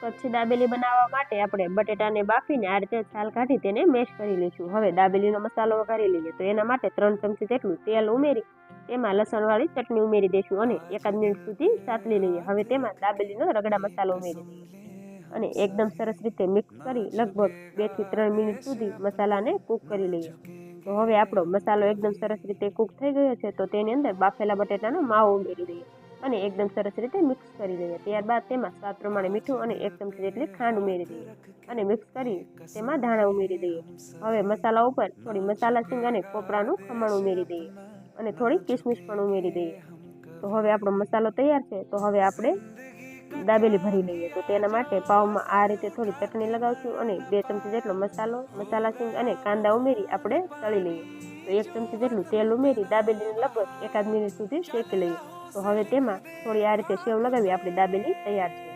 કચ્છી દાબેલી બનાવવા માટે આપણે બટેટાને બાફીને આ રીતે છાલ કાઢી તેને મેશ કરી લઈશું. હવે દાબેલીનો મસાલો વઘારી લઈએ તો એના માટે ત્રણ ચમચી જેટલું તેલ ઉમેરી, તેમાં લસણવાળી ચટણી ઉમેરી દઈશું અને એકાદ મિનિટ સુધી સાતલી લઈએ. હવે તેમાં દાબેલીનો રગડા મસાલો ઉમેરી દઈએ અને એકદમ સરસ રીતે મિક્સ કરી લગભગ બેથી ત્રણ મિનિટ સુધી મસાલાને કૂક કરી લઈએ. તો હવે આપણો મસાલો એકદમ સરસ રીતે કૂક થઈ ગયો છે તો તેની અંદર બાફેલા બટેટાનો માવો ઉમેરી દઈએ. અને એકદમ સરસ રીતે મિક્સ કરી દઈએ. ત્યારબાદ તેમાં સ્વાદ પ્રમાણે મીઠું અને એક ચમચી જેટલી ખાંડ ઉમેરી દઈએ અને મિક્સ કરી તેમાં ધાણા ઉમેરી દઈએ. હવે મસાલા ઉપર થોડી મસાલા સિંગ અને કોપરાનું ખમણ ઉમેરી દઈએ અને થોડી કિસમિસ પણ ઉમેરી દઈએ. તો હવે આપણો મસાલો તૈયાર છે. તો હવે આપણે દાબેલી ભરી લઈએ. તો તેના માટે પાવમાં આ રીતે થોડી ચટણી લગાવશું અને બે ચમચી જેટલો મસાલો, મસાલા સિંગ અને કાંદા ઉમેરી આપણે તળી લઈએ. તો એક ચમચી જેટલું તેલ ઉમેરી દાબેલીને લગભગ એકાદ મિનિટ સુધી શેકી લઈએ. તો હવે તેમાં થોડી આ રીતે સેવ લગાવી આપણી દાબેલી તૈયાર છે.